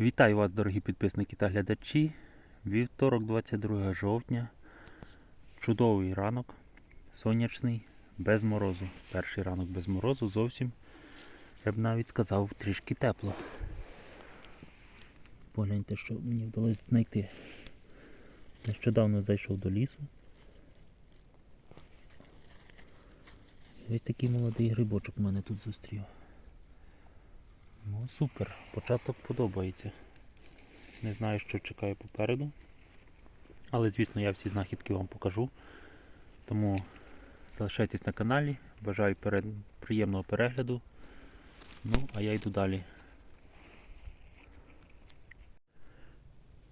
Вітаю вас, дорогі підписники та глядачі. Вівторок, 22 жовтня. Чудовий ранок, сонячний, без морозу. Перший ранок без морозу зовсім, я б навіть сказав, трішки тепло. Погляньте, що мені вдалося знайти. Нещодавно зайшов до лісу. Ось такий молодий грибочок в мене тут зустрів. Супер, початок подобається. Не знаю, що чекає попереду. Але, звісно, я всі знахідки вам покажу. Тому залишайтесь на каналі. Бажаю перед... приємного перегляду. Ну, а я йду далі.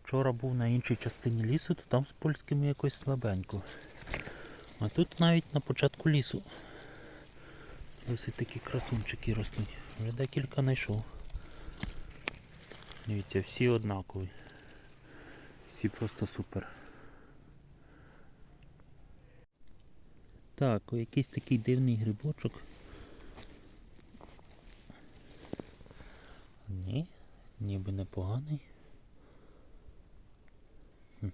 Вчора був на іншій частині лісу, то там з польськими якось слабенько. А тут навіть на початку лісу досить такі красунчики ростуть. Вже декілька знайшов. Дивіться, всі однакові. Всі просто супер. Так, якийсь такий дивний грибочок. Ні, ніби непоганий. Хм.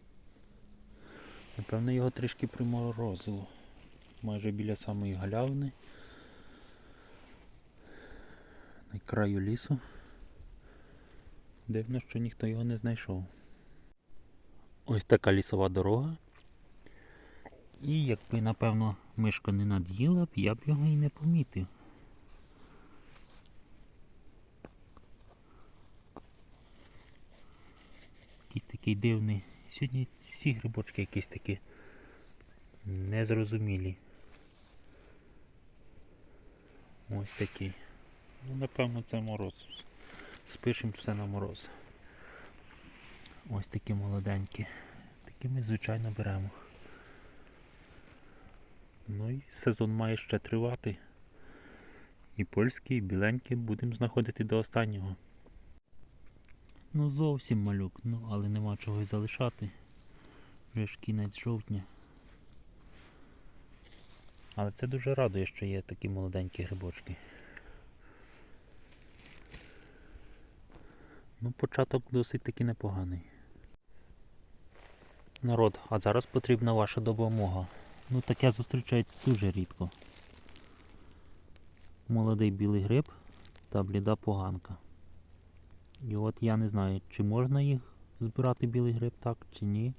Напевно, його трішки приморозило. Майже біля самої галявини. На краю лісу. Дивно, що ніхто його не знайшов. Ось така лісова дорога. І якби, напевно, мишка не над'їла б, я б його і не помітив. Такий такий дивний. Сьогодні всі грибочки якісь такі незрозумілі. Ось такі. Ну, напевно, це мороз. Спишемо все на мороз. Ось такі молоденькі. Такі ми, звичайно, беремо. Ну і сезон має ще тривати. І польські, і біленькі будемо знаходити до останнього. Ну зовсім малюк, ну але нема чого й залишати. Вже ж кінець жовтня. Але це дуже радує, що є такі молоденькі грибочки. Ну, початок досить таки непоганий. Народ, а зараз потрібна ваша допомога. Ну таке зустрічається дуже рідко. Молодий білий гриб та бліда поганка. І от я не знаю, чи можна їх збирати білий гриб так, чи ні.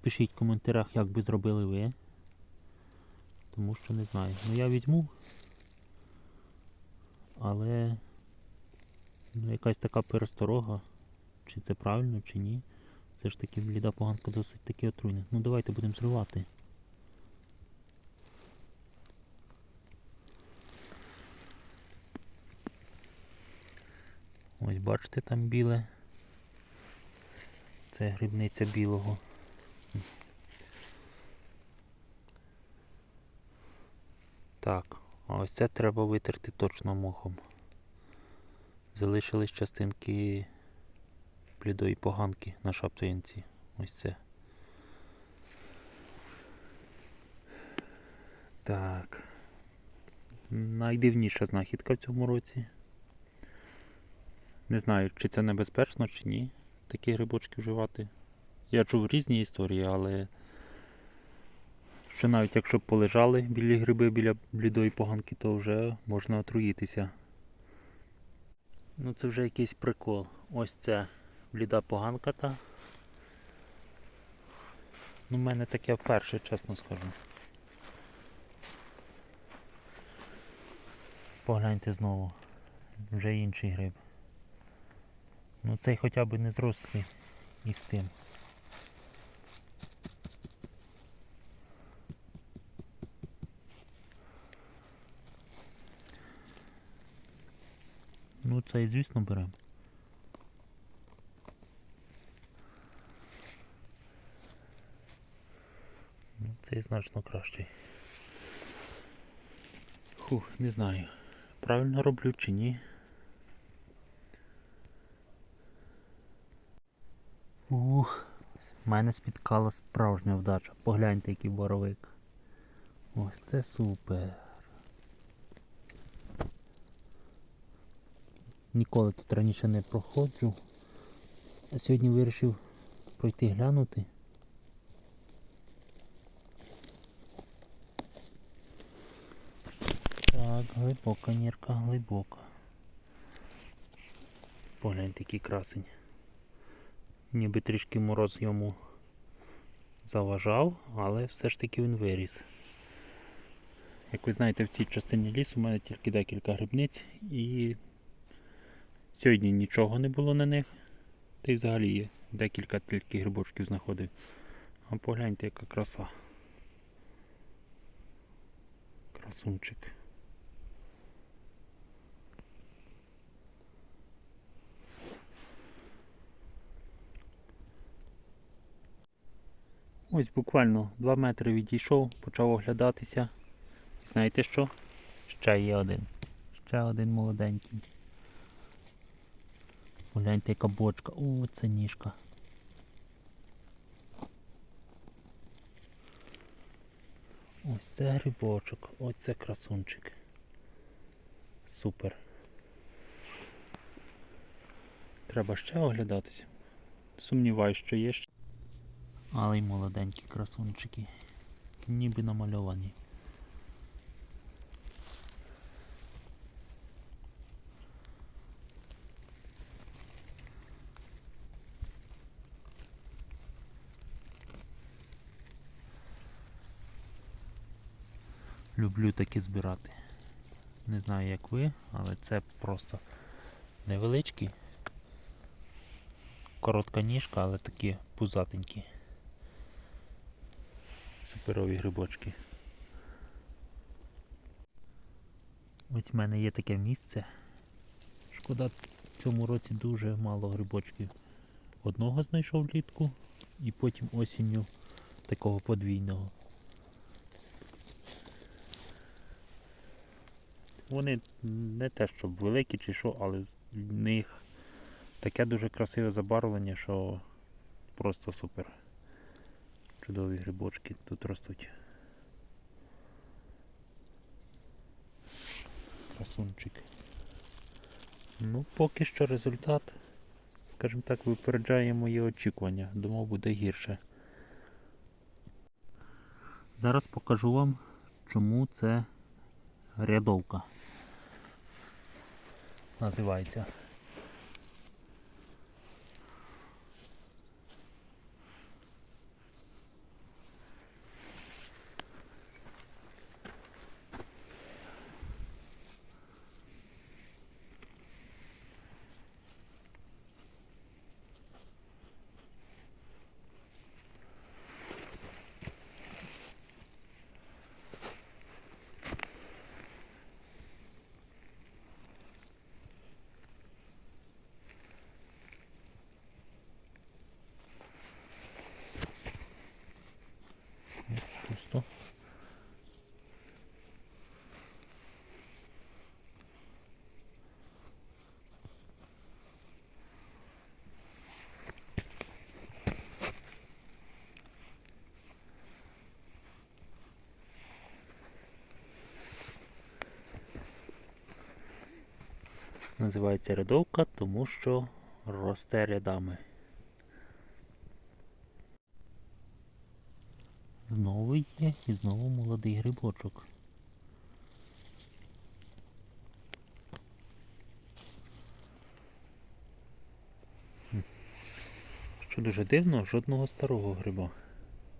Пишіть в коментарях, як би зробили ви. Тому що не знаю. Ну я візьму. Але ну, якась така пересторога, чи це правильно, чи ні. Все ж таки бліда поганка досить таки отруйна. Ну давайте будемо зривати. Ось бачите там біле. Це грибниця білого. Так, а ось це треба витерти точно мохом. Залишились частинки блідої поганки на шапцинці. Ось це. Так. Найдивніша знахідка в цьому році. Не знаю, чи це небезпечно, чи ні. Такі грибочки вживати. Я чув різні історії, але що навіть якщо б полежали білі гриби біля блідої поганки, то вже можна отруїтися. Ну це вже якийсь прикол. Ось ця бліда поганка та. Ну, в мене таке вперше, чесно скажу. Погляньте знову. Вже інший гриб. Ну цей хоча б не зрослий із тим. Ну цей, звісно, беремо. Ну, Цей значно кращий. Фух, не знаю. Правильно роблю чи ні. Ух, мене спіткала справжня вдача. Погляньте, який боровик. Ось це супер. Ніколи тут раніше не проходжу. А сьогодні вирішив пройти глянути. Так, глибока нірка, глибока. Погляньте, який красень. Ніби трішки мороз йому заважав, але все ж таки він виріс. Як ви знаєте, в цій частині лісу у мене тільки декілька грибниць і сьогодні нічого не було на них. Та й взагалі є декілька тільки грибочків знаходив. А погляньте, яка краса. Красунчик. Ось буквально 2 метри відійшов, почав оглядатися. І знаєте що? Ще є один. Ще один молоденький. Погляньте, яка бочка. О, це ніжка. Ось це грибочок, ось це красунчик. Супер. Треба ще оглядатися. Сумніваюсь, що є ще. Але й молоденькі красунчики. Ніби намальовані. Люблю такі збирати. Не знаю як ви, але це просто невеличкі. Коротка ніжка, але такі пузатенькі. Суперові грибочки. Ось в мене є таке місце. Шкода, в цьому році дуже мало грибочків. Одного знайшов влітку і потім осінню такого подвійного. Вони не те, щоб великі чи що, але в них таке дуже красиве забарвлення, що просто супер. Чудові грибочки тут ростуть. Красунчик. Ну, поки що результат, скажімо так, випереджає мої очікування. Думав буде гірше. Зараз покажу вам, чому це рядовка. Називається. Називається рядовка, тому що росте рядами. Знову є і знову молодий грибочок. Що дуже дивно, жодного старого гриба.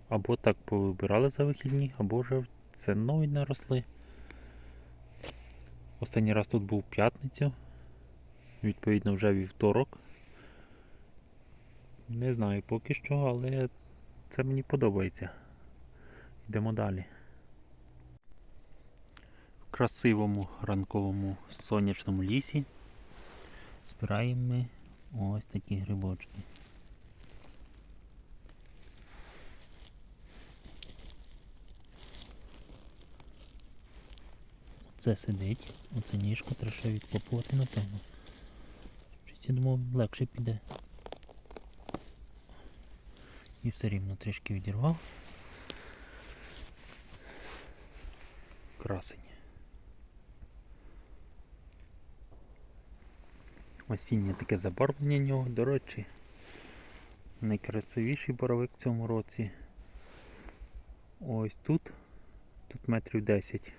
Або так повибирали за вихідні, або вже це нові наросли. Останній раз тут був п'ятницю. Відповідно, вже вівторок. Не знаю поки що, але це мені подобається. Йдемо далі. В красивому ранковому сонячному лісі збираємо ми ось такі грибочки. Оце сидить, оце ніжку треба відкопувати, напевно. Я думав легше піде. І все рівно трішки відірвав. Красень. Осіннє таке забарвлення нього, до речі. Найкрасивіший боровик в цьому році. Ось тут. Тут метрів 10.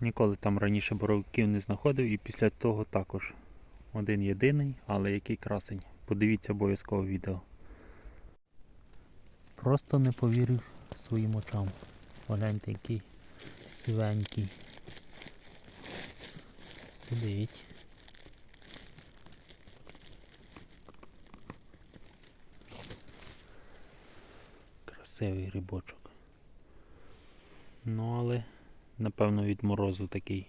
Ніколи там раніше боровиків не знаходив і після того також один єдиний, але який красень. Подивіться обов'язково відео. Просто не повірив своїм очам. Погляньте, який сивенький. Сидить. Красивий грибочок. Ну, але напевно від морозу такий.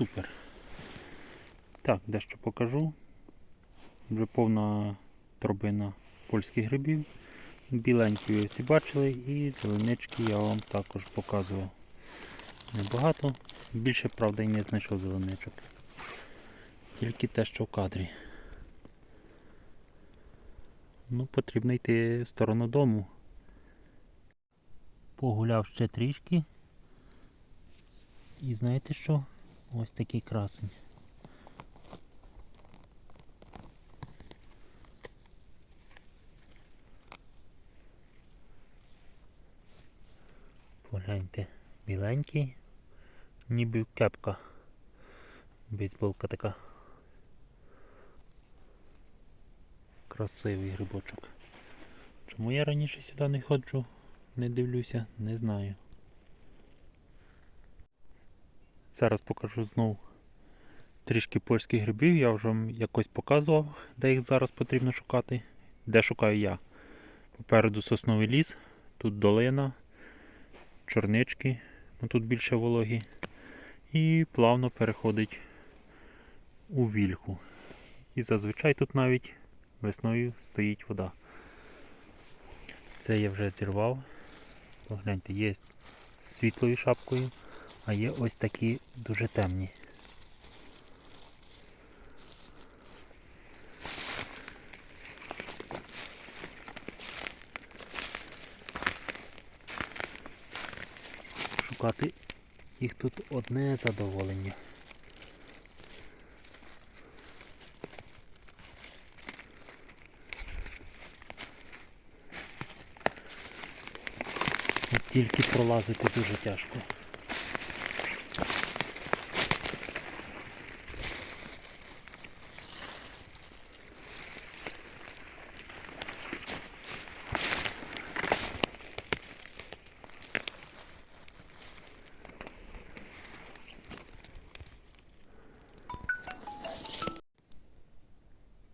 Супер. Так, дещо покажу. Вже повна торбина польських грибів. Біленькі ви всі бачили і зеленички я вам також показував. Небагато, більше, правда, і не знайшов зеленичок. Тільки те, що в кадрі. Ну, потрібно йти в сторону дому. Погуляв ще трішки. І знаєте що? Ось такий красень. Погляньте, біленький, ніби кепка. Бейсболка така. Красивий грибочок. Чому я раніше сюди не ходжу, не дивлюся, не знаю. Зараз покажу знову трішки польських грибів. Я вже вам якось показував, де їх зараз потрібно шукати. Де шукаю я. Попереду сосновий ліс, тут долина, чорнички, ну тут більше вологі. І плавно переходить у вільху. І зазвичай тут навіть весною стоїть вода. Це я вже зірвав. Погляньте, є з світлою шапкою, а є ось такі дуже темні. Шукати їх тут одне задоволення. Тільки пролазити дуже тяжко.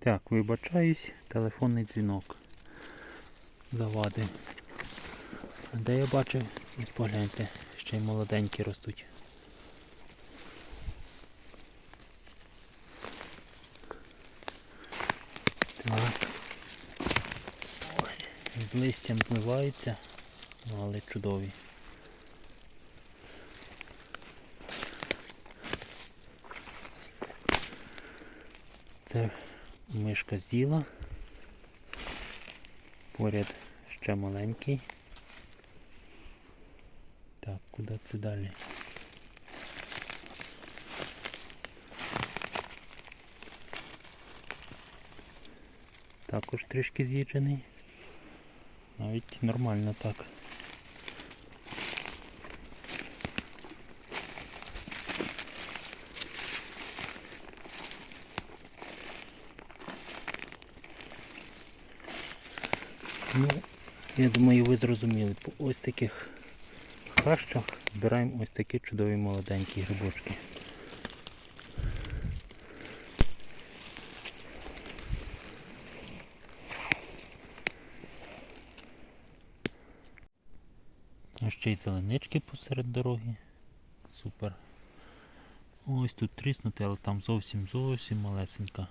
Так, вибачаюсь, телефонний дзвінок завадив. Де я бачив, ось погляньте, ще й молоденькі ростуть. Так. З листям змиваються, ну, але чудові. Це мишка з'їла. Поряд ще маленький. Так, куди це далі? Також трішки з'їджений. Навіть нормально так. Ну, я думаю, ви зрозуміли. По ось таких хащах збираємо ось такі чудові молоденькі грибочки. А ще й зеленички посеред дороги. Супер. Ось тут тріснути, але там зовсім зовсім малесенька.